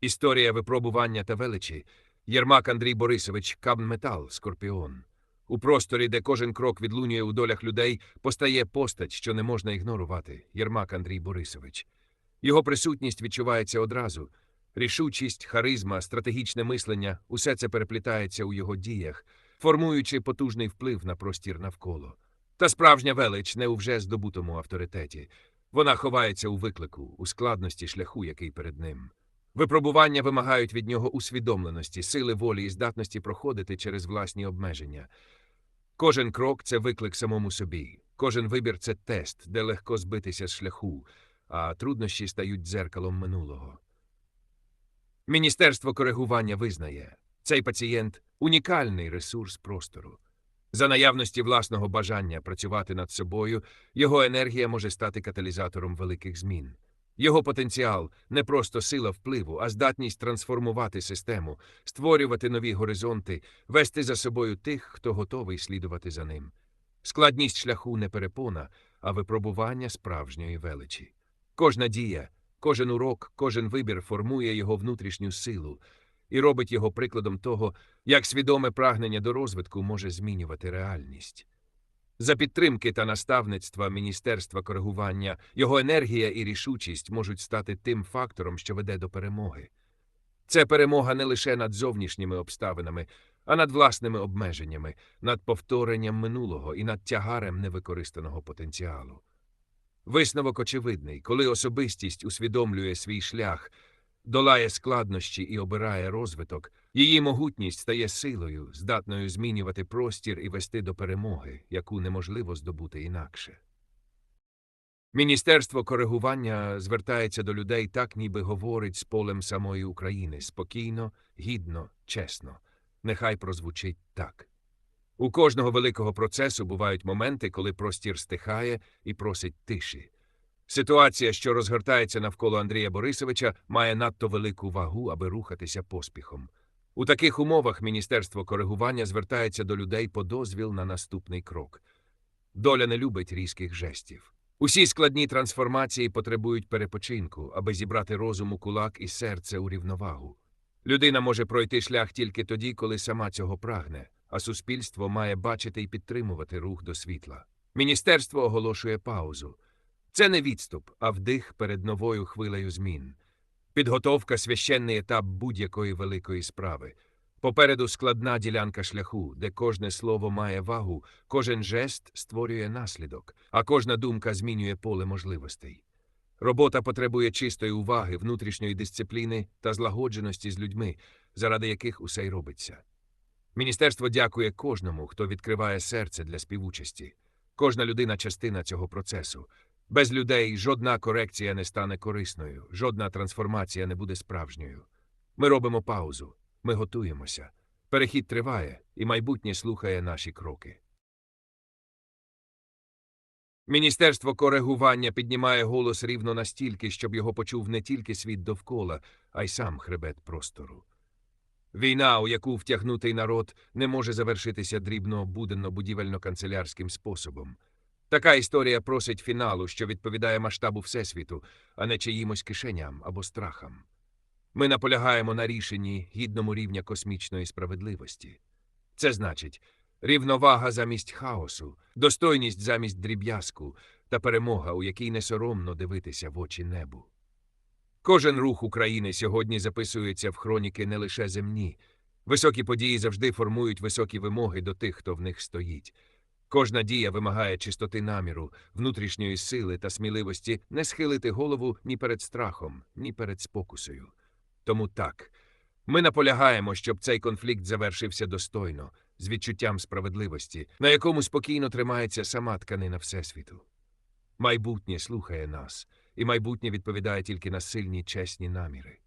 Історія випробування та величі. Єрмак Андрій Борисович, Кабметал, Скорпіон. У просторі, де кожен крок відлунює у долях людей, постає постать, що не можна ігнорувати. Єрмак Андрій Борисович. Його присутність відчувається одразу. Рішучість, харизма, стратегічне мислення усе це переплітається у його діях, формуючи потужний вплив на простір навколо. Та справжня велич не у вже здобутому авторитеті. Вона ховається у виклику, у складності шляху, який перед ним. Випробування вимагають від нього усвідомленості, сили волі і здатності проходити через власні обмеження. Кожен крок це виклик самому собі, кожен вибір це тест, де легко збитися з шляху, а труднощі стають дзеркалом минулого. Міністерство коригування визнає, цей пацієнт унікальний ресурс простору. За наявності власного бажання працювати над собою, його енергія може стати каталізатором великих змін. Його потенціал не просто сила впливу, а здатність трансформувати систему, створювати нові горизонти, вести за собою тих, хто готовий слідувати за ним. Складність шляху не перепона, а випробування справжньої величі. Кожна дія, кожен урок, кожен вибір формує його внутрішню силу і робить його прикладом того, як свідоме прагнення до розвитку може змінювати реальність. За підтримки та наставництва Міністерства коригування його енергія і рішучість можуть стати тим фактором, що веде до перемоги. Це перемога не лише над зовнішніми обставинами, а над власними обмеженнями, над повторенням минулого і над тягарем невикористаного потенціалу. Висновок очевидний, коли особистість усвідомлює свій шлях, долає складнощі і обирає розвиток, її могутність стає силою, здатною змінювати простір і вести до перемоги, яку неможливо здобути інакше. Міністерство коригування звертається до людей так, ніби говорить з полем самої України спокійно, гідно, чесно. Нехай прозвучить так. У кожного великого процесу бувають моменти, коли простір стихає і просить тиші. Ситуація, що розгортається навколо Андрія Борисовича, має надто велику вагу, аби рухатися поспіхом. У таких умовах Міністерство коригування звертається до людей по дозвіл на наступний крок. Доля не любить різких жестів. Усі складні трансформації потребують перепочинку, аби зібрати розум у кулак і серце у рівновагу. Людина може пройти шлях тільки тоді, коли сама цього прагне, а суспільство має бачити і підтримувати рух до світла. Міністерство оголошує паузу. Це не відступ, а вдих перед новою хвилею змін. Підготовка священний етап будь-якої великої справи. Попереду складна ділянка шляху, де кожне слово має вагу, кожен жест створює наслідок, а кожна думка змінює поле можливостей. Робота потребує чистої уваги, внутрішньої дисципліни та злагодженості з людьми, заради яких усе й робиться. Міністерство дякує кожному, хто відкриває серце для співучасті. Кожна людина частина цього процесу. Без людей жодна корекція не стане корисною, жодна трансформація не буде справжньою. Ми робимо паузу, ми готуємося. Перехід триває, і майбутнє слухає наші кроки. Міністерство коригування піднімає голос рівно настільки, щоб його почув не тільки світ довкола, а й сам хребет простору. Війна, у яку втягнутий народ, не може завершитися дрібно буденно будівельно канцелярським способом. Така історія просить фіналу, що відповідає масштабу Всесвіту, а не чиїмось кишеням або страхам. Ми наполягаємо на рішенні гідному рівня космічної справедливості. Це значить рівновага замість хаосу, достойність замість дріб'язку та перемога, у якій не соромно дивитися в очі небу. Кожен рух України сьогодні записується в хроніки не лише земні. Високі події завжди формують високі вимоги до тих, хто в них стоїть. Кожна дія вимагає чистоти наміру, внутрішньої сили та сміливості не схилити голову ні перед страхом, ні перед спокусою. Тому так, ми наполягаємо, щоб цей конфлікт завершився достойно, з відчуттям справедливості, на якому спокійно тримається сама тканина Всесвіту. Майбутнє слухає нас, і майбутнє відповідає тільки на сильні чесні наміри.